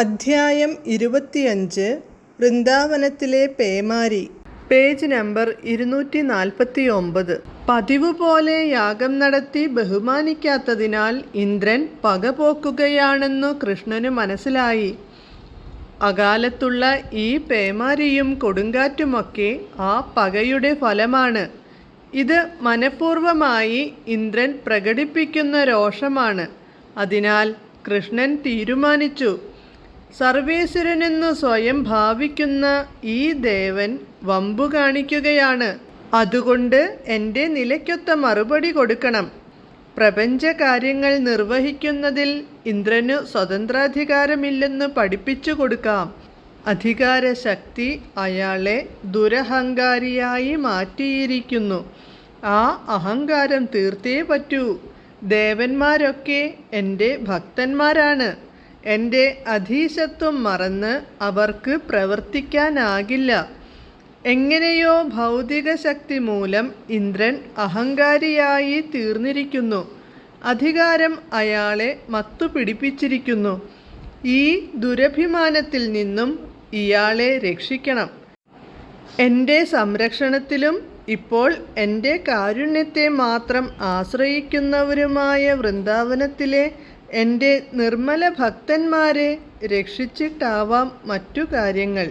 അധ്യായം ഇരുപത്തിയഞ്ച് വൃന്ദാവനത്തിലെ പേമാരി. Page number ഇരുന്നൂറ്റി നാൽപ്പത്തി ഒമ്പത് പതിവ് പോലെ യാഗം നടത്തി ബഹുമാനിക്കാത്തതിനാൽ ഇന്ദ്രൻ പകപോക്കുകയാണെന്നു കൃഷ്ണന് മനസ്സിലായി. അകാലത്തുള്ള ഈ പേമാരിയും കൊടുങ്കാറ്റുമൊക്കെ ആ പകയുടെ ഫലമാണ്. ഇത് മനഃപൂർവമായി ഇന്ദ്രൻ പ്രകടിപ്പിക്കുന്ന രോഷമാണ്. അതിനാൽ കൃഷ്ണൻ തീരുമാനിച്ചു സർവേശ്വരനെന്നു സ്വയം ഭാവിക്കുന്ന ഈ ദേവൻ വമ്പു കാണിക്കുകയാണ്. അതുകൊണ്ട് എന്റെ നിലയ്ക്കൊത്ത മറുപടി കൊടുക്കണം. പ്രപഞ്ചകാര്യങ്ങൾ നിർവഹിക്കുന്നതിൽ ഇന്ദ്രനു സ്വതന്ത്രാധികാരമില്ലെന്ന് പഠിപ്പിച്ചു കൊടുക്കാം. അധികാരശക്തി അയാളെ ദുരഹങ്കാരിയായി മാറ്റിയിരിക്കുന്നു. ആ അഹങ്കാരം തീർത്തേ പറ്റൂ. ദേവന്മാരൊക്കെ എന്റെ ഭക്തന്മാരാണ്. എന്റെ അധീശത്വം മറന്ന് അവർക്ക് പ്രവർത്തിക്കാനാകില്ല. എങ്ങനെയോ ഭൗതിക ശക്തി മൂലം ഇന്ദ്രൻ അഹങ്കാരിയായി തീർന്നിരിക്കുന്നു. അധികാരം അയാളെ മത്തുപിടിപ്പിച്ചിരിക്കുന്നു. ഈ ദുരഭിമാനത്തിൽ നിന്നും ഇയാളെ രക്ഷിക്കണം. എന്റെ സംരക്ഷണത്തിലും ഇപ്പോൾ എന്റെ കാരുണ്യത്തെ മാത്രം ആശ്രയിക്കുന്നവരുമായ വൃന്ദാവനത്തിലെ എന്റെ നിർമ്മല ഭക്തന്മാരെ രക്ഷിച്ചിട്ടാവാം മറ്റു കാര്യങ്ങൾ.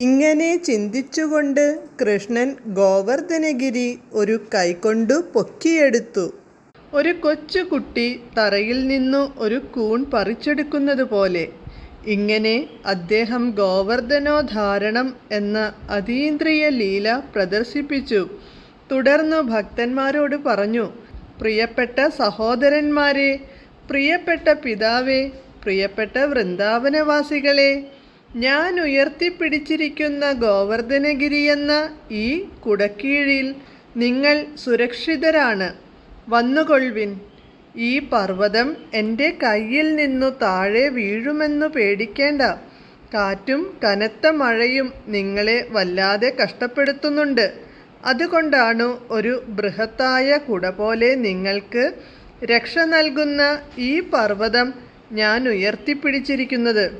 ഇങ്ങനെ ചിന്തിച്ചുകൊണ്ട് കൃഷ്ണൻ ഗോവർദ്ധനഗിരി ഒരു കൈകൊണ്ടു പൊക്കിയെടുത്തു. ഒരു കൊച്ചു കുട്ടി തറയിൽ നിന്നു ഒരു കൂൺ പറിച്ചെടുക്കുന്നത് പോലെ. ഇങ്ങനെ അദ്ദേഹം ഗോവർദ്ധനോധാരണം എന്ന അതീന്ദ്രിയ ലീല പ്രദർശിപ്പിച്ചു. തുടർന്നു ഭക്തന്മാരോട് പറഞ്ഞു പ്രിയപ്പെട്ട സഹോദരന്മാരെ പ്രിയപ്പെട്ട പിതാവേ പ്രിയപ്പെട്ട വൃന്ദാവനവാസികളെ ഞാൻ ഉയർത്തിപ്പിടിച്ചിരിക്കുന്ന ഗോവർദ്ധനഗിരി എന്ന ഈ കുടക്കീഴിൽ നിങ്ങൾ സുരക്ഷിതരാണ്. വന്നുകൊൾവിൻ ഈ പർവതം എന്റെ കയ്യിൽ നിന്നു താഴെ വീഴുമെന്നു പേടിക്കേണ്ട. കാറ്റും കനത്ത മഴയും നിങ്ങളെ വല്ലാതെ കഷ്ടപ്പെടുത്തുന്നുണ്ട്. അതുകൊണ്ടാണ് ഒരു ബൃഹത്തായ കുട പോലെ നിങ്ങൾക്ക് രക്ഷ നൽകുന്ന ഈ പർവതം ഞാൻ ഉയർത്തിപ്പിടിച്ചിരിക്കുന്നത്.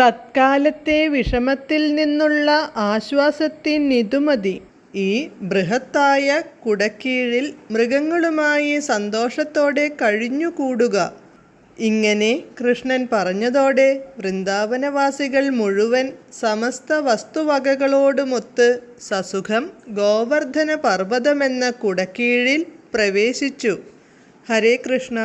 തത്കാലത്തെ വിഷമത്തിൽ നിന്നുള്ള ആശ്വാസത്തിനിതുമതി ഈ ബൃഹത്തായ കുടക്കീഴിൽ മൃഗങ്ങളുമായി സന്തോഷത്തോടെ കഴിഞ്ഞുകൂടുക. ഇങ്ങനെ കൃഷ്ണൻ പറഞ്ഞതോടെ വൃന്ദാവനവാസികൾ മുഴുവൻ സമസ്ത വസ്തുവകകളോടുമൊത്ത് സസുഖം ഗോവർദ്ധന പർവതമെന്ന കുടക്കീഴിൽ പ്രവേശിച്ചു. ഹരേ കൃഷ്ണ